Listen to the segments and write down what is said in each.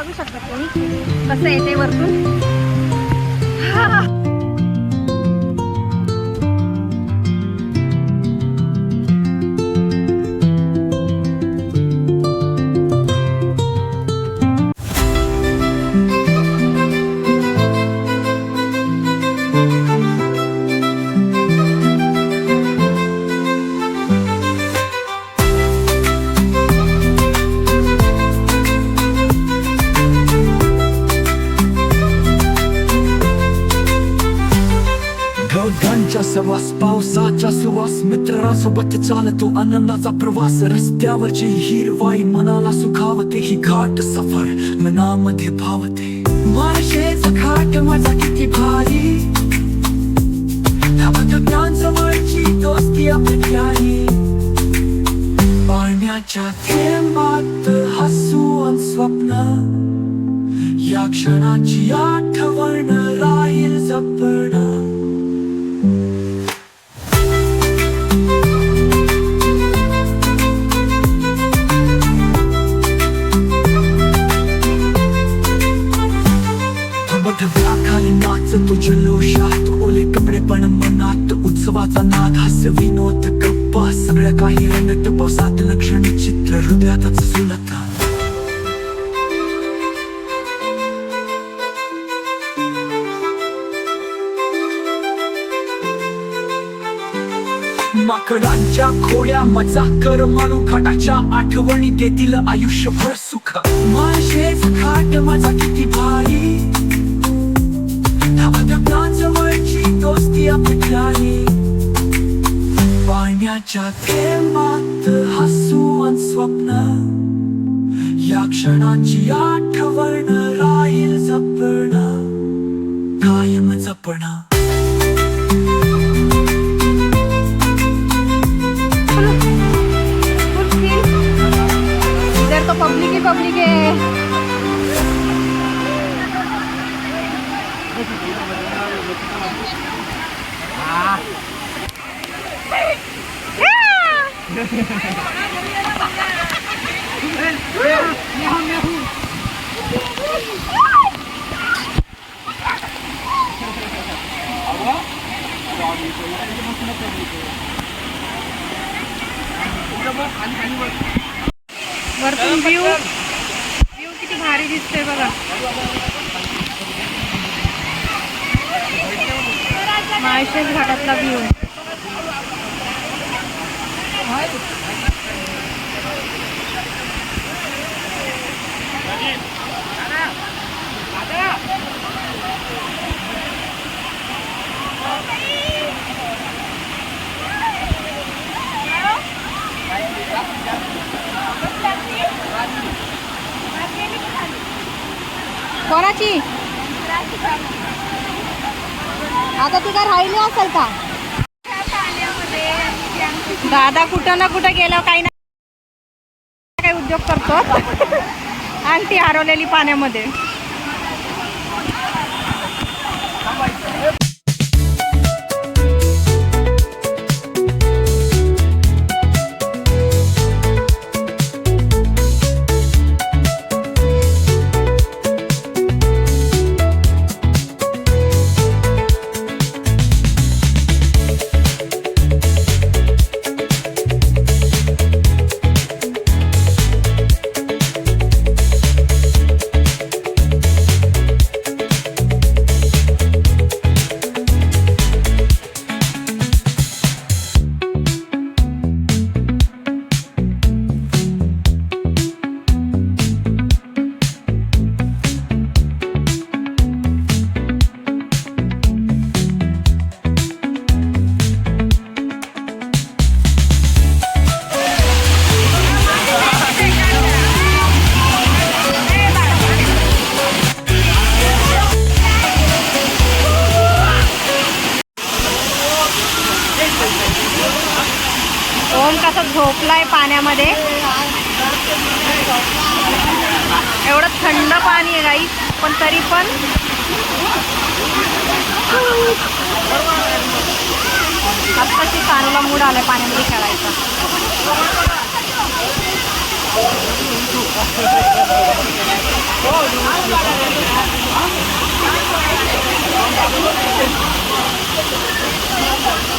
बघू शकता तुम्ही. कसं येते वरतून? हा. ढगांच्या सवास पावसाच्या सुवास मित्रासोबत चालतो आनंदाचा प्रवास रस्त्यावरची हिरवाई मनाला सुखावते ही घाट सफर मनामध्ये भावते माळशेचा घाट माझा किती भारी ज्ञान दोस्ती आपली प्यारी पाण्याच्या थेंबात हसू अन स्वप्न या क्षणाची आठवण राहील जपणं माकडांच्या खोड्या मजा कर मानू खाटाच्या आठवणी देतील आयुष्यभर सुख. माझेच खाट माझा किती भारी. जवळची दोस्ती आपली पाण्याच्या थेंबात हसू आणि स्वप्न. या क्षणाची आठवण राहील जपण. कायम जपण. तो पब्लिक ही पब्लिक है वरतून व्ह्यू व्ह्यू किती भारी दिसतोय बघा माळशेज घाटातला व्ह्यू कोणाची? आता ती काय राहिली असेल का? दादा कुठं ना कुठं गेलं काही ना काही उद्योग करतो आणि ती हरवलेली पाण्यामध्ये. पाणी आहे गाई पण तरी पण आत्ताशी कानूला मूड आलाय पाण्यामध्ये खेळायचा.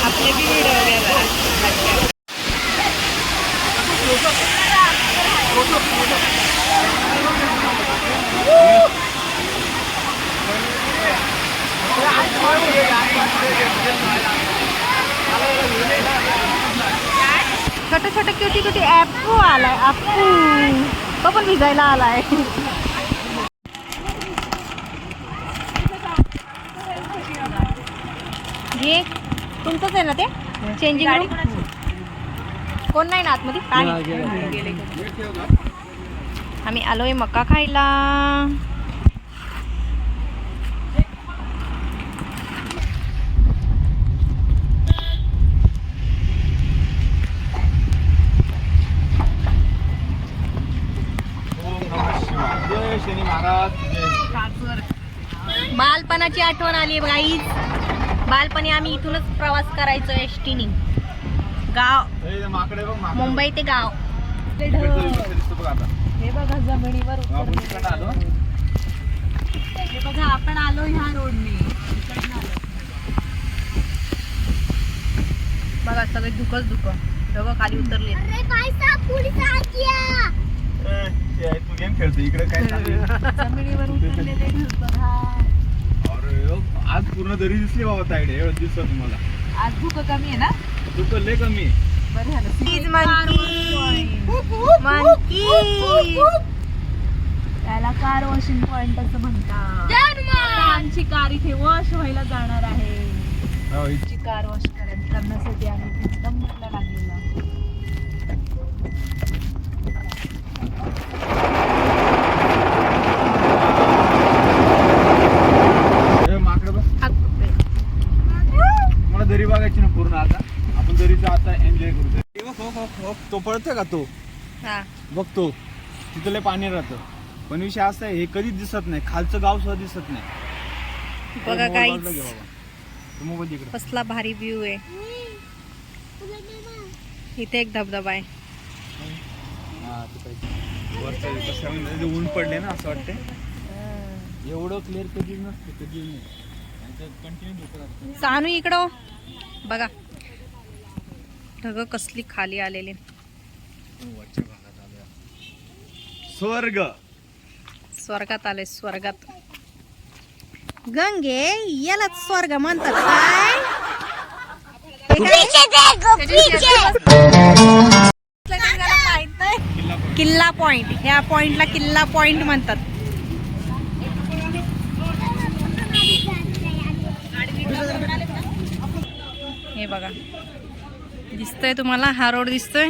आपले बी क्युटी क्युटी ॲपू आलाय अप्पू तो पण भिजायला आलाय. हे तुमचंच आहे ना ते? चेंजिंग कोण नाही ना आतमध्ये? पाणी आम्ही आलोय मका खायला. शनी महाराज बालपणाची आठवण आली गाईज बालपणी आम्ही इथूनच प्रवास करायचो एस टीने गाव मुंबई ते गाव. इकडचं इकडचं दिसतं बघ आता. हे बघा जमिनीवर हे बघा आपण आलो ह्या रोडने. बघा सगळे दुखच दुख सगळं खाली उतरले ते गेम खेळतो इकडे काय? जमिनीवर उतरलेले ढग बघा. अरे हो, आज पूर्ण दरी दिसली बाबा ताईडे एवढं दिसत तुम्हाला. आज धुक कमी आहे ना? दुःख लय कमी आहे. बरं झालं मंकी त्याला कार वॉशिंग पॉइंट असं म्हणतात. आमची कार इथे वॉश व्हायला जाणार आहे. हो, कार वॉश करण्यासाठी आम्ही नंबरला लागलेला ए, माकडं बघ मला दरी बघायची ना पूर्ण आता. आपण दरीचा आता एन्जॉय करू हो, हो, हो. तो पळतोय का तो? हा. बघतो तिथं लय पाणी राहतं. पण विषय असा आहे हे कधीच दिसत नाही. खालचं गाव सुद्धा दिसत नाही. बघा काही कसला भारी व्ह्यू आहे. इथे एक धबधबा आहे. हा, आहे, ऊन पडले ना असं वाटतं एवढं क्लिअर कधीच नसतं कधीच नाही. सानू इकडं हो. बघा. ढग कसली खाली आलेली. स्वर्ग. स्वर्गात आले स्वर्गात. गंगे यालाच स्वर्ग म्हणतात. काय? किल्ला पॉइंट ह्या पॉइंटला किल्ला पॉइंट म्हणतात. हे बघा. दिसतंय तुम्हाला हा रोड दिसतोय.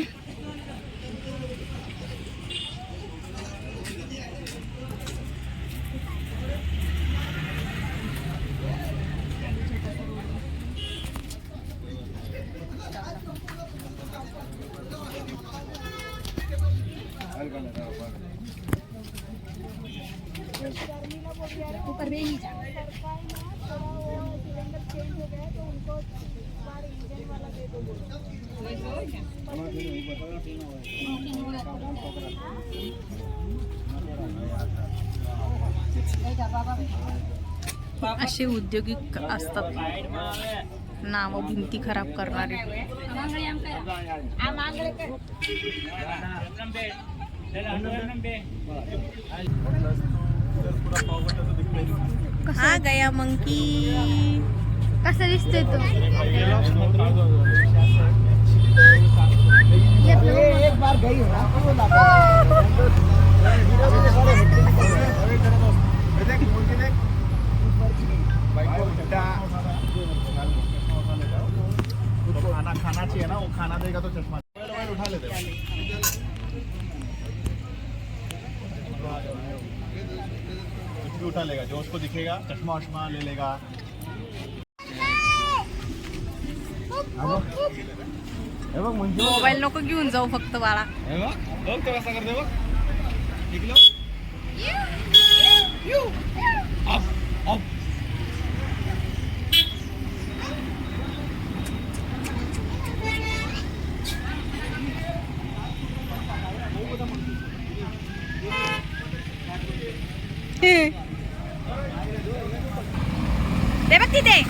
असे औद्योगिक असतात. नाव भिंती खराब करणारे. हा गया मंकी. कसा दिसतोय तो? खाना खाना चाहिए ना वो तो चश्मा उठा लेते कुछ भी उठा लेगा जो उसको दिखेगा चश्मा। वश्मा ले मोबाईल नको घेऊन जाऊ फक्त बाळा हे बघ बघ तो कसा करते बघ शिकलो अप अप ते बघ तिथे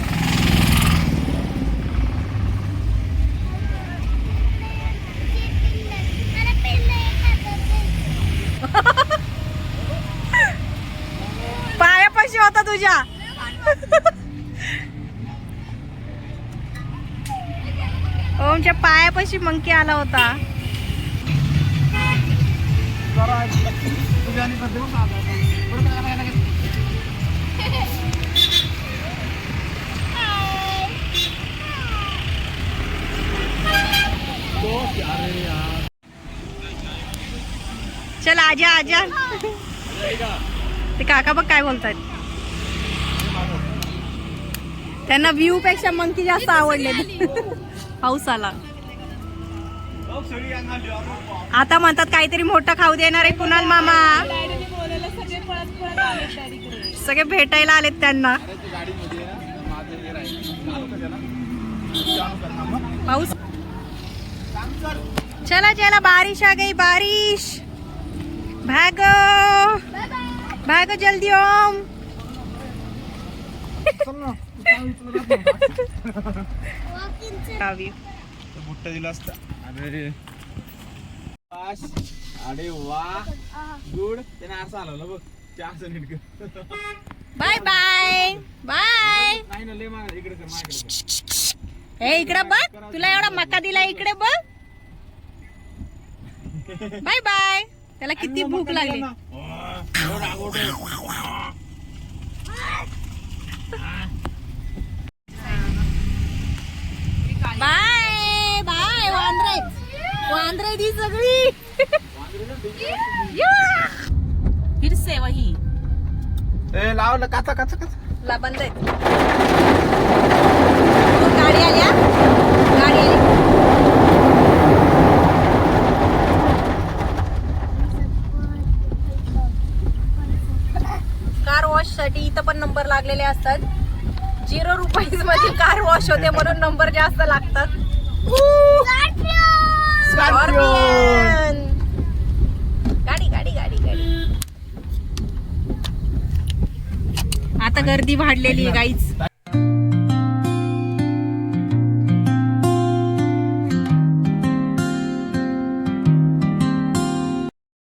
पायापाशी होता तुझ्या आमच्या पायापाशी मंकी आला होता. चल आजा आजा. ते काका बघ काय बोलतात त्यांना व्ह्यू पेक्षा मंकी जास्त आवडले. पाऊस आला. आता म्हणतात काहीतरी मोठं खाऊ देणार आहे कुणाल मामा. सगळे भेटायला आलेत त्यांना. पाऊस. चला चला बारिश आ गई बारिश. भागो. भागो जल्दी ओम. गावी. बुट्टा दिला असता. अरे पाश अरे वा. गुड. त्याने असं आलं बघ. ते असं नीट. Bye bye. बाय. नाही ना लय माग इकडे कर माझ्याकडे. हे इकडे बघ. तुला एवढा मका दिला इकडे बघ. Bye bye. त्याला किती भूक लागली एवढा गोड. Bye bye Bandra. वांद्रे दी सगळी. या! फिर से वही. ए लावलं काचा काचा काचा. ला बंद आहेत. हो, गाडी आल्या गाडी आली. कार वॉशसाठी इथं पण नंबर लागलेले असतात. झिरो रुपीजमध्ये कार वॉश होते म्हणून नंबर जास्त लागतात. गाडी गाडी गाडी आता गर्दी वाढलेली आहे गाईच